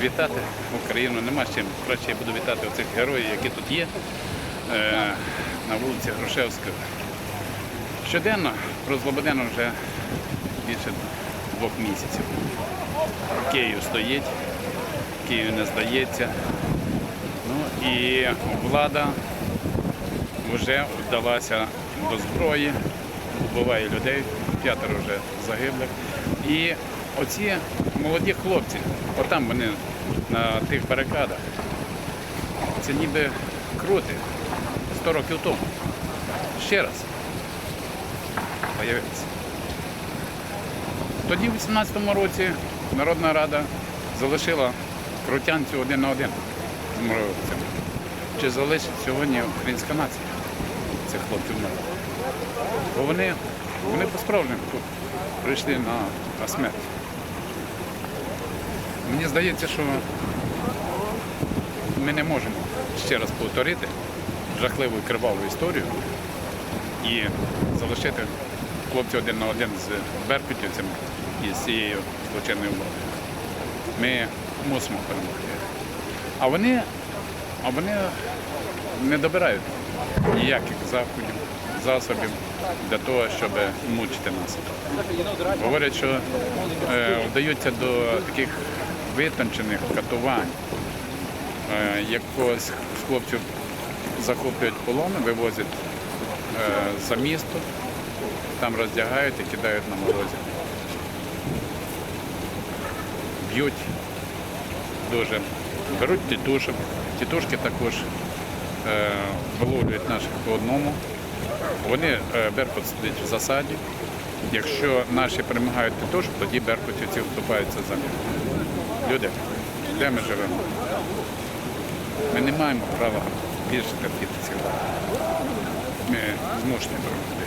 вітати Україну. Нема з чим. Краще я буду вітати оцих героїв, які тут є е, на вулиці Грушевського. Щоденно про Слободену вже більше двох місяців. Київ стоїть, Київ не здається. Ну і влада вже вдалася до зброї, вбиває людей, п'ятеро вже загиблих. І оці молоді хлопці, отам вони на тих барикадах, це ніби крути 100 років тому. Ще раз. Появиться. Тоді, в 18-му році, Народна Рада залишила крутянцю один на один з муровцями. Чи залишить сьогодні українська нація цих хлопців народу? Бо вони, вони по-справжньому тут прийшли на, на смерть. Мені здається, що ми не можемо ще раз повторити жахливу і криваву історію і залишити хлопців один на один з беркутівцями і з цією злочинною владою. Ми мусимо перемогти. А вони, а вони не добирають ніяких заходів, засобів для того, щоб мучити нас. Говорять, що е, вдаються до таких витончених катувань. Е, якогось хлопців захоплюють полон, вивозять е, за місто, там роздягають і кидають на морозі. Б'ють дуже. Беруть тітушок. Тітушки також виловлюють наших по одному. Вони е, Беркут сидить в засаді. Якщо наші перемагають тітушок, тоді беркутівці вступаються за них. Люди, де ми живемо? Ми не маємо права більше терпіти цього. Ми змушені перемогти.